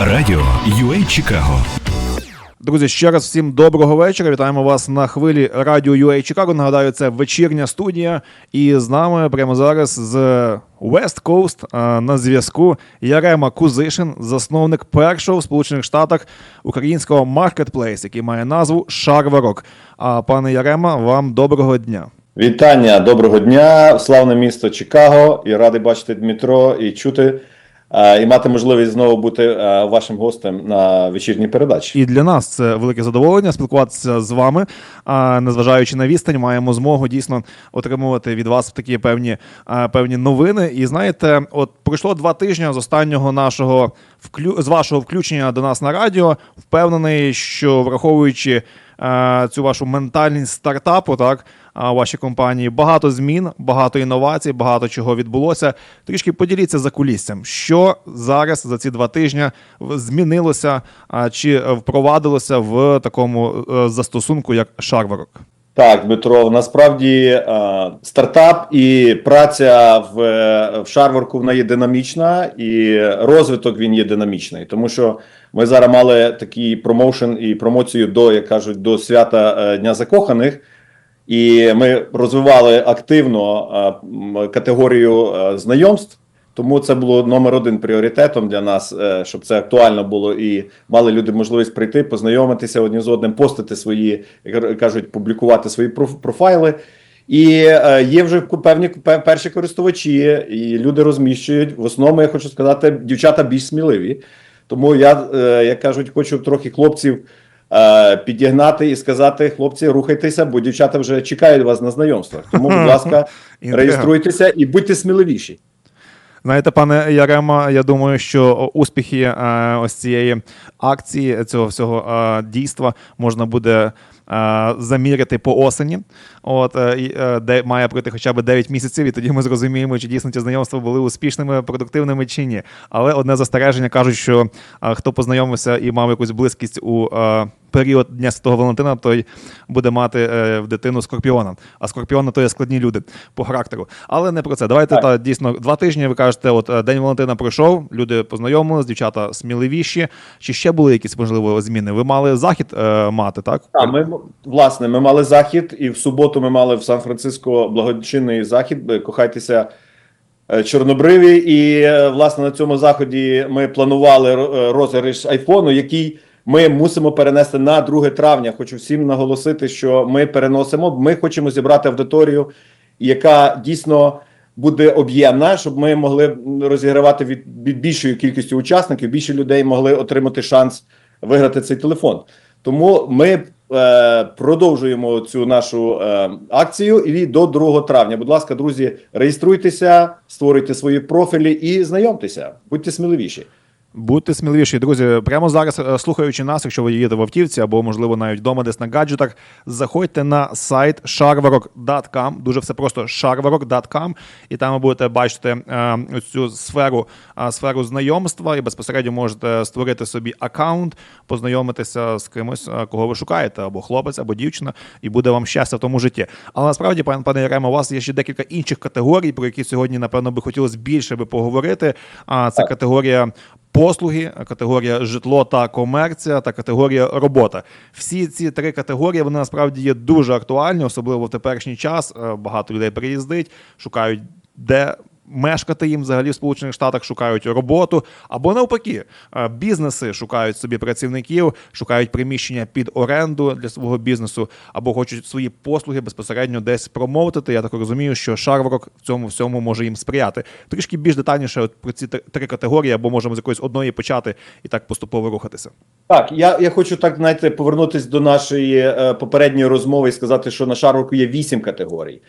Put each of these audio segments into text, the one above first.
Радіо UA Чикаго Друзі, ще раз всім доброго вечора. Вітаємо вас на хвилі радіо UA Чикаго. Нагадаю, це вечірня студія. І з нами прямо зараз з West Coast на зв'язку Ярема Кузишин, засновник першого в Сполучених Штатах українського маркетплейс, який має назву Шарварок. А пане Ярема, вам доброго дня. Вітання, доброго дня, славне місто Чикаго. І радий бачити Дмитро і чути, і мати можливість знову бути вашим гостем на вечірній передачі. І для нас це велике задоволення спілкуватися з вами. А незважаючи на відстань, маємо змогу дійсно отримувати від вас такі певні, певні новини. І знаєте, от пройшло два тижні з останнього нашого з вашого включення до нас на радіо. Впевнений, що враховуючи цю вашу ментальність стартапу, так вашій компанії багато змін, багато інновацій, багато чого відбулося. Трішки поділіться за куліссям, що зараз за ці два тижні змінилося чи е, впровадилося в такому е, застосунку, як Шарварок. Так, Дмитро, насправді е, стартап і праця в, в Шарварку вона є динамічна, і розвиток він є динамічний, тому що ми зараз мали такий промоушен і промоцію до, як кажуть, до свята е, Дня Закоханих. І ми розвивали активно е, категорію знайомств. Тому це було номер один пріоритетом для нас, е, щоб це актуально було і мали люди можливість прийти, познайомитися одні з одним, постити свої, як кажуть, публікувати свої проф- профайли. І е, є вже певні перші користувачі, і люди розміщують. В основному я хочу сказати, дівчата більш сміливі. Тому я, е, як кажуть, хочу трохи хлопців підігнати і сказати: хлопці, рухайтеся, бо дівчата вже чекають вас на знайомствах. Тому, будь ласка, реєструйтеся і будьте сміливіші. Знаєте, пане Ярема, я думаю, що успіхи е, ось цієї акції, цього всього е, дійства можна буде е, заміряти по осені. От де має пройти хоча б 9 місяців, і тоді ми зрозуміємо, чи дійсно ці знайомства були успішними, продуктивними чи ні. Але одне застереження кажуть, що хто познайомився і мав якусь близькість у період Дня Святого Валентина, той буде мати е, в дитину скорпіона. А скорпіони то є складні люди по характеру. Але не про це. Давайте Так. та дійсно два тижні. Ви кажете, от е, День Валентина пройшов, люди познайомились, дівчата сміливіші. Чи ще були якісь можливо зміни? Ви мали захід е, мати, так? А ми власне ми мали захід, і в суботу ми мали в Сан-Франциско благочинний захід. Кохайтеся е, чорнобриві. І власне на цьому заході ми планували ро- розіграш айфону, який ми мусимо перенести на 2 травня. Хочу всім наголосити, що ми переносимо. Ми хочемо зібрати аудиторію, яка дійсно. Буде об'ємна, щоб ми могли розігравати від, від більшої кількості учасників, більше людей могли отримати шанс виграти цей телефон. Тому ми е, продовжуємо цю нашу е, акцію і до 2 травня. Будь ласка, друзі, реєструйтеся, створюйте свої профілі і знайомтеся. Будьте сміливіші. Будьте сміливіші, друзі. Прямо зараз, е, слухаючи нас, якщо ви їдете в автівці або, можливо, навіть вдома десь на гаджетах, заходьте на сайт sharvarok.com, дуже все просто sharvarok.com, і там ви будете бачити е, цю сферу, е, сферу знайомства, і безпосередньо можете створити собі аккаунт, познайомитися з кимось, е, кого ви шукаєте, або хлопець, або дівчина, і буде вам щастя в тому житті. Але насправді, пане пане Яремо, у вас є ще декілька інших категорій, про які сьогодні, напевно, би хотілося більше би поговорити. А це категорія послуги, категорія житло та комерція та категорія робота. Всі ці три категорії вони насправді є дуже актуальні, особливо в теперішній час. Е, Багато людей приїздить, шукають де. Мешкати їм взагалі в Сполучених Штатах шукають роботу, або навпаки, е, бізнеси шукають собі працівників, шукають приміщення під оренду для свого бізнесу, або хочуть свої послуги безпосередньо десь промовити. Я так розумію, що Шарварок в цьому всьому може їм сприяти. Трішки більш детальніше от про ці три- категорії, або можемо з якоїсь одної почати і так поступово рухатися. Так, я, я хочу так знаєте, повернутися до нашої е, попередньої розмови і сказати, що на шарварку є вісім категорій.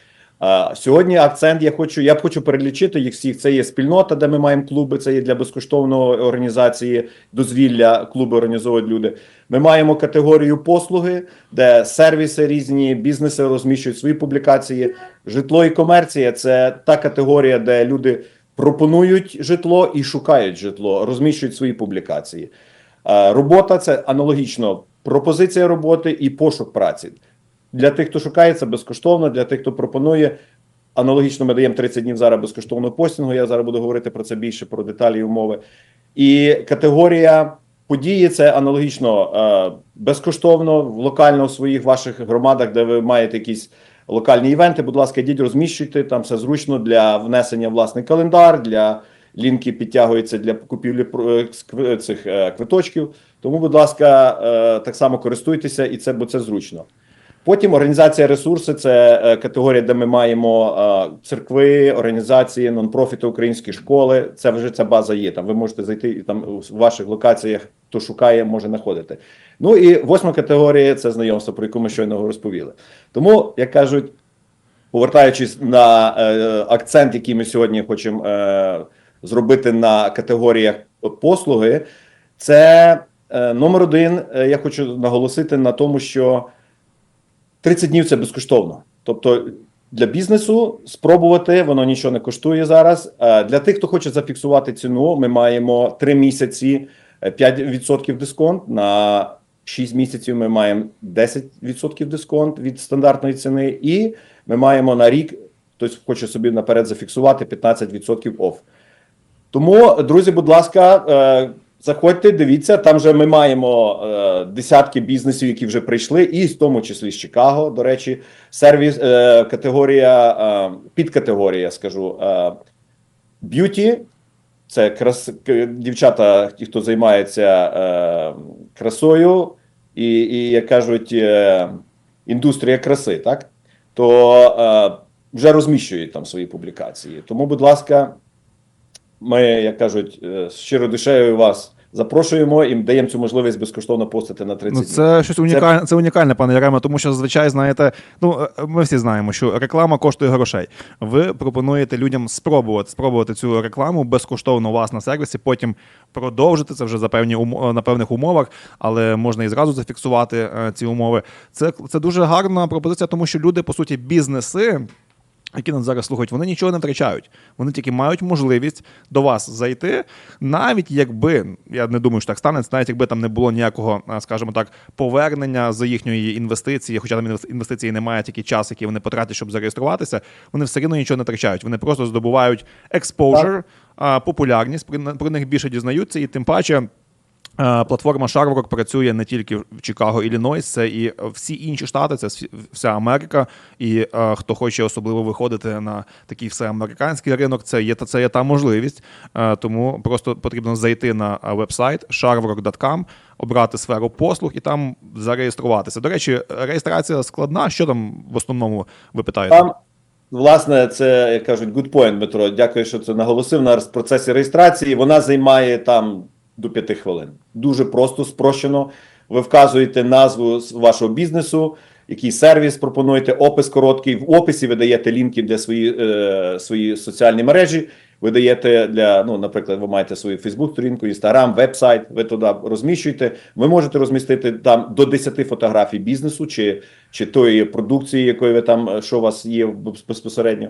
Сьогодні акцент я хочу, я хочу перелічити їх всіх. Це є спільнота, де ми маємо клуби. Це є для безкоштовної організації дозвілля. Клуби організовують люди. Ми маємо категорію послуги, де сервіси різні, бізнеси розміщують свої публікації. Житло і комерція це та категорія, де люди пропонують житло і шукають житло, розміщують свої публікації. Робота це аналогічно пропозиція роботи і пошук праці. Для тих, хто шукає, це безкоштовно, для тих, хто пропонує. Аналогічно ми даємо 30 днів зараз безкоштовного постінгу. Я зараз буду говорити про це більше, про деталі і умови. І категорія події це аналогічно е, безкоштовно, локально в своїх ваших громадах, де ви маєте якісь локальні івенти. Будь ласка, йдіть, розміщуйте там все зручно для внесення власний календар, для лінки підтягуються для купівлі е, цих е, квиточків. Тому, будь ласка, так само користуйтеся, і це бо це зручно. Потім організація ресурси це е, категорія, де ми маємо е, церкви, організації, нонпрофіти, українські школи. Це вже ця база є. Там ви можете зайти і там у ваших локаціях, хто шукає, може знаходити. Ну і восьма категорія це знайомство, про яку ми щойно розповіли. Тому, як кажуть, повертаючись на е, акцент, який ми сьогодні хочемо е, зробити на категоріях послуги, це е, номер один. е, я хочу наголосити на тому, що 30 днів це безкоштовно. Тобто для бізнесу спробувати, воно нічого не коштує зараз. Е, Для тих, хто хоче зафіксувати ціну, ми маємо 3 місяці е, 5% дисконт. На 6 місяців ми маємо 10% дисконт від стандартної ціни, і ми маємо на рік, хтось хоче собі наперед зафіксувати 15% оф. Тому, друзі, будь ласка, е, заходьте, дивіться. Там вже ми маємо е, десятки бізнесів, які вже прийшли, і в тому числі з Чикаго. До речі, сервіс е, категорія, е, підкатегорія, скажу е, б'юті. Це крас... дівчата, ті, хто займається е, красою, і, і як кажуть, е, індустрія краси, так? То е, вже розміщують там свої публікації. Тому, будь ласка, ми, як кажуть, е, щиро душею вас запрошуємо і даємо цю можливість безкоштовно постити на 30 Ну, днів. це щось унікальне, це унікальне, пане Ярема, тому що зазвичай, знаєте, ну е, ми всі знаємо, що реклама коштує грошей. Ви пропонуєте людям спробувати спробувати цю рекламу безкоштовно у вас на сервісі, потім продовжити це вже за певні умо- на певних умовах, але можна і зразу зафіксувати е, ці умови. Це, це дуже гарна пропозиція, тому що люди, по суті, бізнеси. Які нас зараз слухають, вони нічого не втрачають. Вони тільки мають можливість до вас зайти, навіть якби я не думаю, що так станеться, навіть якби там не було ніякого, а, скажімо так, повернення за їхньої інвестиції, хоча там інвес- інвестиції немає тільки час, який вони потратять, щоб зареєструватися, вони все рівно нічого не втрачають. Вони просто здобувають exposure, а, популярність, про них більше дізнаються, і тим паче. Е, Платформа Sharrock працює не тільки в Чикаго, Іллінойс, це і всі інші штати, це вся Америка. І е, хто хоче особливо виходити на такий всеамериканський ринок, це є та це є та можливість. Е, тому просто потрібно зайти на е, веб-сайт sharrock.com, обрати сферу послуг і там зареєструватися. До речі, реєстрація складна. Що там в основному ви питаєте? Там, власне, це як кажуть, good point, Дмитро. Дякую, що це наголосив на процесі реєстрації. Вона займає там до п'яти хвилин. Дуже просто, спрощено. Ви вказуєте назву вашого бізнесу, який сервіс пропонуєте, опис короткий. В описі ви даєте лінки для свої, е, свої соціальні мережі. Ви даєте для, ну, наприклад, ви маєте свою Фейсбук-сторінку, Інстаграм, веб-сайт, ви туди розміщуєте. Ви можете розмістити там до 10 фотографій бізнесу чи, чи тої продукції, якої ви там, е, що у вас є безпосередньо.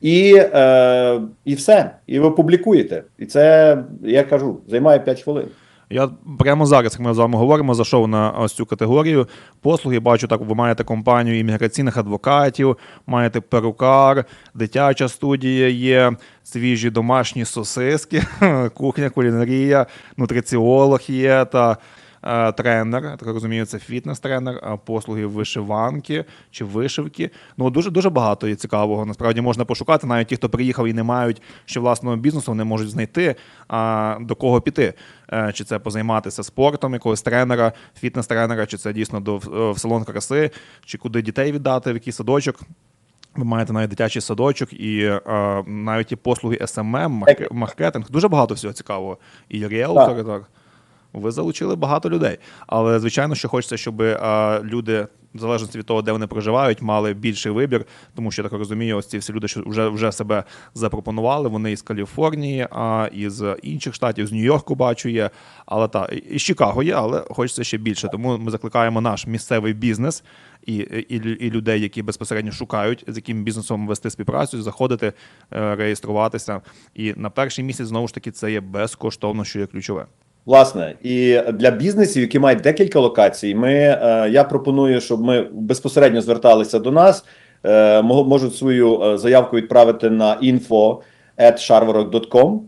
І, е, і все. І ви публікуєте. І це, я кажу, займає 5 хвилин. Я прямо зараз, як ми з вами говоримо, зайшов на ось цю категорію послуги. Бачу, так ви маєте компанію імміграційних адвокатів, маєте перукар, дитяча студія є, свіжі домашні сосиски, кухня, кулінарія, нутриціолог є та. Е, Тренер, так розумію, це фітнес-тренер, е, послуги вишиванки чи вишивки. Ну дуже дуже багато є цікавого. Насправді можна пошукати. Навіть ті, хто приїхав і не мають ще власного бізнесу, вони можуть знайти а, до кого піти. Е, Чи це позайматися спортом, якогось тренера, фітнес-тренера, чи це дійсно до в салон краси, чи куди дітей віддати, в який садочок. Ви маєте навіть дитячий садочок і е, навіть і послуги SMM, маркетинг. Дуже багато всього цікавого. І ріелтори, так. Ви залучили багато людей. Але, звичайно, що хочеться, щоб е, люди, в залежності від того, де вони проживають, мали більший вибір. Тому що я так розумію, ось ці всі люди, що вже, вже себе запропонували. Вони із Каліфорнії, а із інших штатів, з Нью-Йорку бачу є. Але та з Чикаго є, але хочеться ще більше. Тому ми закликаємо наш місцевий бізнес і, і, і людей, які безпосередньо шукають, з яким бізнесом вести співпрацю, заходити, е, реєструватися. І на перший місяць знову ж таки це є безкоштовно, що є ключове. Власне, і для бізнесів, які мають декілька локацій, ми е, я пропоную, щоб ми безпосередньо зверталися до нас. Е, можуть свою е, заявку відправити на info.sharvarok.com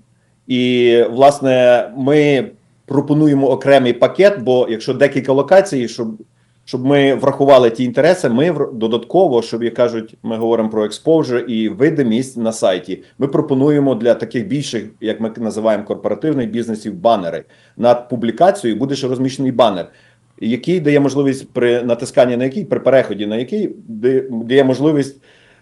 І власне, ми пропонуємо окремий пакет, бо якщо декілька локацій, щоб, щоб ми врахували ті інтереси, ми додатково, щоб як кажуть, ми говоримо про exposure і видимість на сайті. Ми пропонуємо для таких більших, як ми називаємо корпоративних бізнесів, банери. Над публікацією буде ще розміщений банер. Який дає можливість при натисканні на який, при переході на який дає- можливість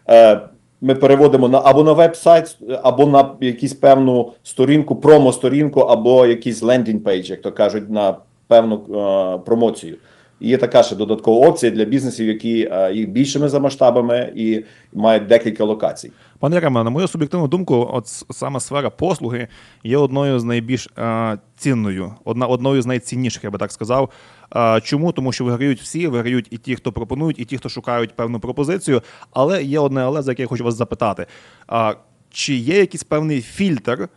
е, ми переводимо на або на веб-сайт, або на якусь певну сторінку, промо-сторінку, або якийсь лендінг-пейдж, як то кажуть, на певну е, промоцію. Є така ще додаткова опція для бізнесів, які е, є більшими за масштабами і мають декілька локацій. Пане Яреме, на мою суб'єктивну думку, от саме сфера послуги є одною з найбільш е, цінною, одна одною з найцінніших, я би так сказав. Е, чому? Тому що виграють всі, виграють і ті, хто пропонують, і ті, хто шукають певну пропозицію. Але є одне але, за яке я хочу вас запитати: е, чи є якийсь певний фільтр?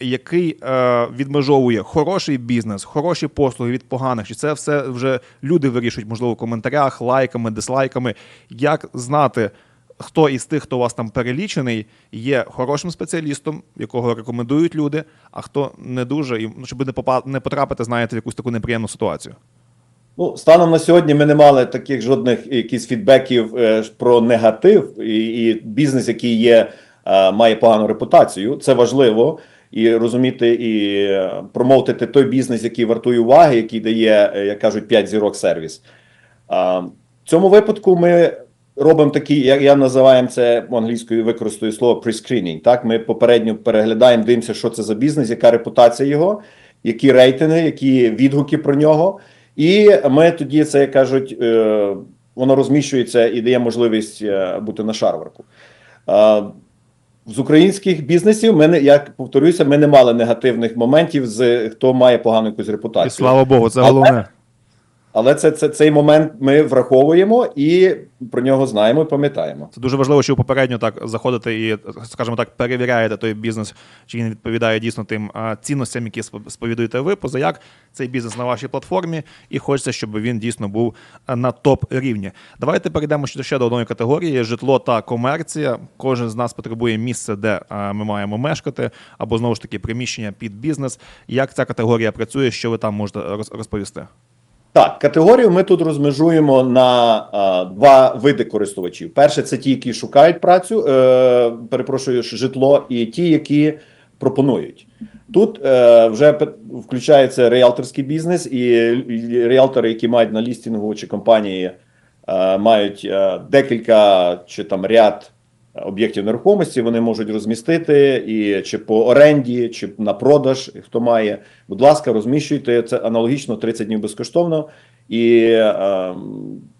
Який е, відмежовує хороший бізнес, хороші послуги від поганих, чи це все вже люди вирішують, можливо, в коментарях, лайками, дизлайками. Як знати, хто із тих, хто у вас там перелічений, є хорошим спеціалістом, якого рекомендують люди, а хто не дуже, і ну, щоб не попа- не потрапити, знаєте, в якусь таку неприємну ситуацію. Ну, станом на сьогодні ми не мали таких жодних якісь фідбеків е, про негатив, і, і бізнес, який є, е, має погану репутацію. Це важливо. І розуміти і е, промовити той бізнес, який вартує уваги, який дає, е, як кажуть, 5 зірок сервіс. В цьому випадку ми робимо такі, як я називаємо це англійською використаю слово pre-screening. Так, ми попередньо переглядаємо, дивимося, що це за бізнес, яка репутація його, які рейтинги, які відгуки про нього. І ми тоді це як кажуть, е, воно розміщується і дає можливість бути на шарварку. З українських бізнесів ми не як повторюся, ми не мали негативних моментів з хто має погану якусь репутацію. І слава Богу, це головне. Але це, це цей момент ми враховуємо і про нього знаємо і пам'ятаємо. Це дуже важливо, що попередньо так заходите і, скажімо так, перевіряєте той бізнес, чи він відповідає дійсно тим цінностям, які сп- сповідуєте ви. Позаяк цей бізнес на вашій платформі, і хочеться, щоб він дійсно був на топ рівні. Давайте перейдемо ще до одної категорії: житло та комерція. Кожен з нас потребує місце, де ми маємо мешкати, або знову ж таки приміщення під бізнес. Як ця категорія працює? Що ви там можете роз- розповісти? Так, категорію ми тут розмежуємо на а, два види користувачів. Перше, це ті, які шукають працю, е, перепрошую, житло, і ті, які пропонують. Тут е, вже включається реалторський бізнес, і, реалтори, які мають на лістінгу чи компанії, е, мають е, декілька чи там ряд об'єктів нерухомості, вони можуть розмістити і чи по оренді, чи на продаж, хто має. Будь ласка, розміщуйте це аналогічно 30 днів безкоштовно. І е,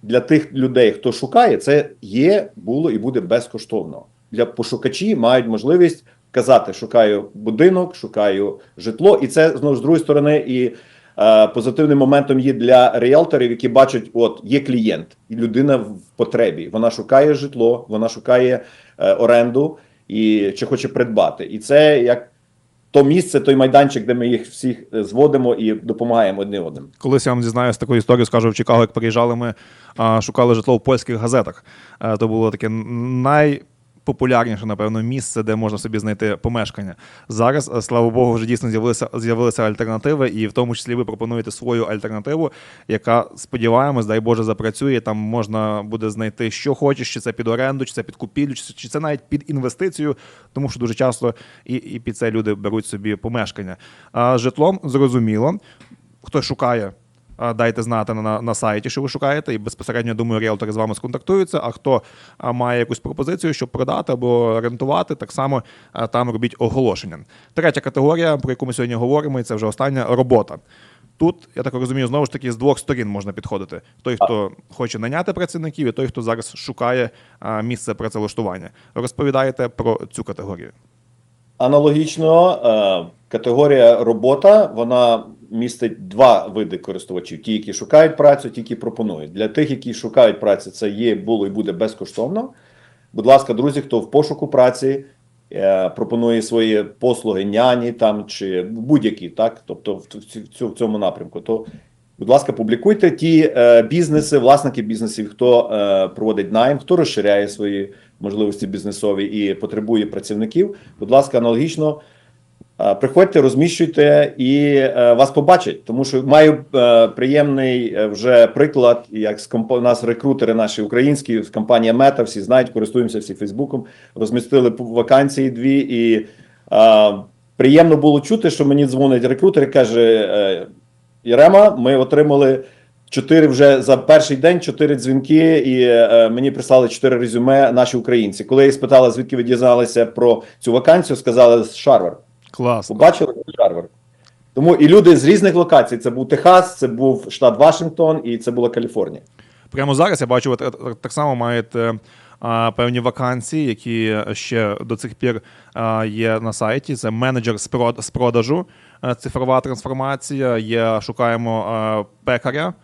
для тих людей, хто шукає, це є, було і буде безкоштовно. Для пошукачі мають можливість казати: шукаю будинок, шукаю житло, і це знову з другої сторони і. Е, Позитивним моментом є для реалторів, які бачать, от є клієнт, і людина в потребі. Вона шукає житло, вона шукає е, оренду і чи хоче придбати. І це як то місце, той майданчик, де ми їх всіх е, зводимо і допомагаємо одне одним. Колись я вам дізнаюся таку історію, скажу в Чикаго, як приїжджали ми, шукали житло в польських газетах. То було таке найпопулярніше, напевно, місце, де можна собі знайти помешкання. Зараз, е, слава Богу, вже дійсно з'явилися, з'явилися альтернативи, і в тому числі ви пропонуєте свою альтернативу, яка, сподіваємось, дай Боже, запрацює. Там можна буде знайти, що хочеш, чи це під оренду, чи це під купівлю, чи це навіть під інвестицію, тому що дуже часто і, і під це люди беруть собі помешкання. А житлом зрозуміло. Хто шукає, дайте знати на, на сайті, що ви шукаєте, і безпосередньо думаю, ріелтори з вами сконтактуються. А хто має якусь пропозицію, щоб продати або рентувати, так само там робіть оголошення. Третя категорія, про яку ми сьогодні говоримо, і це вже остання робота. Тут, я так розумію, знову ж таки з двох сторін можна підходити: той, хто хоче наняти працівників, і той, хто зараз шукає місце працевлаштування. Розповідаєте про цю категорію. Аналогічно, е, категорія робота вона містить два види користувачів: ті, які шукають працю, ті, які пропонують. Для тих, які шукають працю, це є, було і буде безкоштовно. Будь ласка, друзі, хто в пошуку праці е, пропонує свої послуги няні там чи будь-які, так, тобто в, цьому напрямку, то Будь ласка, публікуйте ті е, бізнеси, власники бізнесів, хто е, проводить найм, хто розширяє свої можливості бізнесові і потребує працівників. Будь ласка, аналогічно Приходьте, розміщуйте і е, вас побачать, тому що маю е, приємний е, вже приклад, як з комп... нас рекрутери наші українські, з компанія Мета, всі знають, користуємося всі Фейсбуком, розмістили вакансії дві, і е, приємно було чути, що мені дзвонить рекрутер і каже: е, Єрема, ми отримали чотири вже за перший день чотири дзвінки, і е, мені прислали чотири резюме наші українці. Коли я спитала, звідки ви дізналися про цю вакансію, сказали з Шарвард. Клас. Побачили Шарвард. Тому і люди з різних локацій: це був Техас, це був штат Вашингтон і це була Каліфорнія. Прямо зараз я бачу, ви так, так само маєте а, певні вакансії, які ще до цих пір а, є на сайті. Це менеджер з, прод, з продажу, е, цифрова трансформація. Є шукаємо а, пекаря.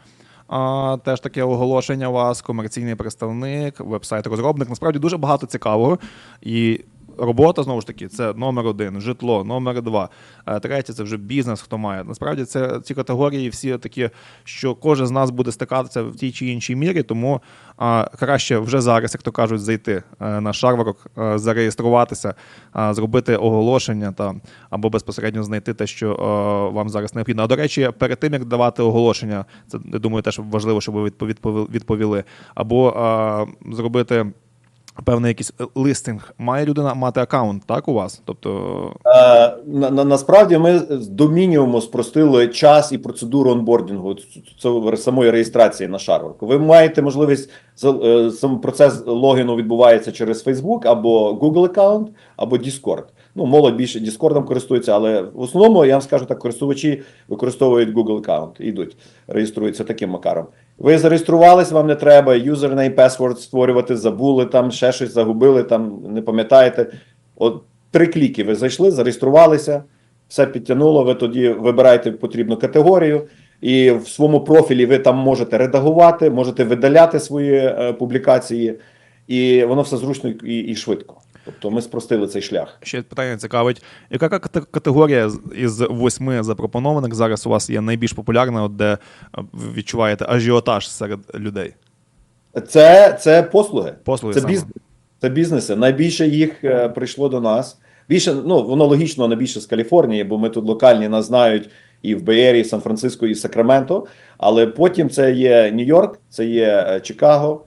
А, теж таке оголошення у вас, комерційний представник, вебсайт-розробник. Насправді дуже багато цікавого. І робота знову ж таки це номер один, житло, номер два. Е, Третє це вже бізнес, хто має. Насправді це ці категорії всі такі, що кожен з нас буде стикатися в тій чи іншій мірі, тому а, краще вже зараз, як то кажуть, зайти е, на шарварок, е, зареєструватися, а, зробити оголошення та або безпосередньо знайти те, що е, вам зараз необхідно. А до речі, перед тим як давати оголошення, це я думаю, теж важливо, щоб ви відпо- відповіли- або е, зробити. Певний якийсь листинг. Має людина мати аккаунт, так, у вас? Тобто, Е, на, на, насправді ми до мінімуму спростили час і процедуру онбордінгу ц- ц- самої реєстрації на шарварку. Ви маєте можливість е, сам процес логіну відбувається через Facebook або Google аккаунт, або Discord. Ну, молодь більше Discord користується, але в основному я вам скажу так, користувачі використовують Google аккаунт, ідуть, реєструються таким макаром. Ви зареєструвались, вам не треба юзернейм, password створювати, забули там, ще щось загубили, там не пам'ятаєте. От три кліки ви зайшли, зареєструвалися, все підтягнуло. Ви тоді вибираєте потрібну категорію, і в своєму профілі ви там можете редагувати, можете видаляти свої е, публікації, і воно все зручно і, і швидко. Тобто ми спростили цей шлях. ще питання цікавить. Яка категорія із восьми запропонованих зараз у вас є найбільш популярна, де е, ви відчуваєте ажіотаж серед людей? Це, це послуги. Послуги це саме. бізнес. Це бізнеси. Найбільше їх е, прийшло до нас. Більше, ну воно логічно найбільше з Каліфорнії, бо ми тут локальні нас знають і в Беєрі, і Сан-Франциско, і Сакраменто. Але потім це є Нью-Йорк, це є е, Чикаго,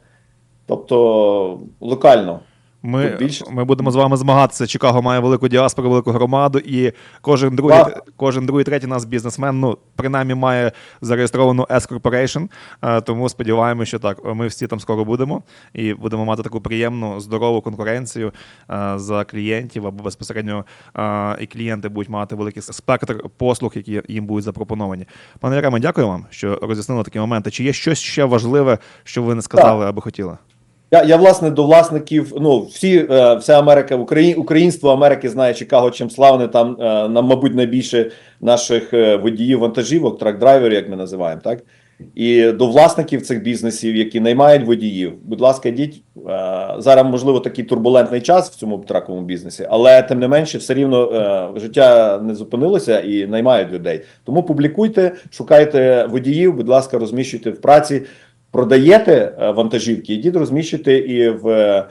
тобто локально. Ми, більше- ми будемо з вами змагатися. Чикаго має велику діаспору, велику громаду, і кожен другий, Так. кожен другий, третій нас бізнесмен, ну, принаймні має зареєстровану S Corporation, е, тому сподіваємося, що так, ми всі там скоро будемо і будемо мати таку приємну, здорову конкуренцію е, за клієнтів, або безпосередньо е, і клієнти будуть мати великий спектр послуг, які їм будуть запропоновані. Пане Ярема, дякую вам, що роз'яснили такі моменти. Чи є щось ще важливе, що ви не сказали або хотіли? Я, я власне до власників. Ну всі е, вся Америка, Україн, українство Америки знає Чикаго чим славне. Там е, нам, мабуть, найбільше наших е, водіїв вантажівок, трак-драйверів, як ми називаємо, так і до власників цих бізнесів, які наймають водіїв. Будь ласка, йдіть е, зараз. Можливо, такий турбулентний час в цьому траковому бізнесі, але тим не менше, все рівно е, життя не зупинилося і наймають людей. Тому публікуйте, шукайте водіїв. Будь ласка, розміщуйте в праці продаєте е, вантажівки, ідіть розміщуйте і в е,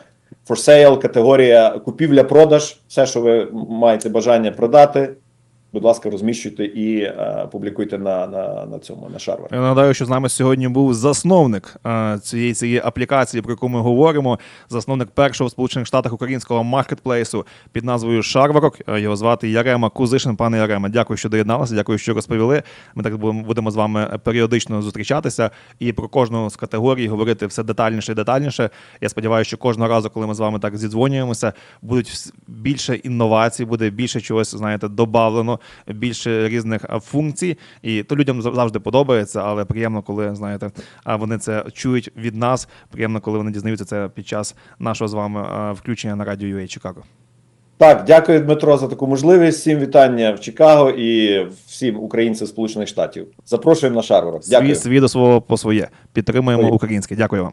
for sale категорія купівля-продаж, все, що ви маєте бажання продати. Будь ласка, розміщуйте і е, публікуйте на, на, на цьому на шарвар. Я нагадаю, що з нами сьогодні був засновник е, цієї цієї аплікації, про яку ми говоримо. Засновник першого в Сполучених Штатах українського маркетплейсу під назвою Шарварок. Е, Його звати Ярема Кузишин. Пане Ярема, дякую, що доєдналися. Дякую, що розповіли. Ми так будемо з вами періодично зустрічатися і про кожну з категорій говорити все детальніше і детальніше. Я сподіваюся, що кожного разу, коли ми з вами так зідзвонюємося, будуть більше інновацій, буде більше чогось, знаєте, добавлено, більше різних функцій. І то людям завжди подобається, але приємно, коли знаєте, вони це чують від нас. Приємно, коли вони дізнаються це під час нашого з вами включення на радіо UA Чикаго. Так, дякую, Дмитро, за таку можливість. Всім вітання в Чикаго і всім українцям Сполучених Штатів. Запрошуємо на шарварок. Дякую. Свій, свій до свого по своє. Підтримуємо Ой. українське. Дякую вам.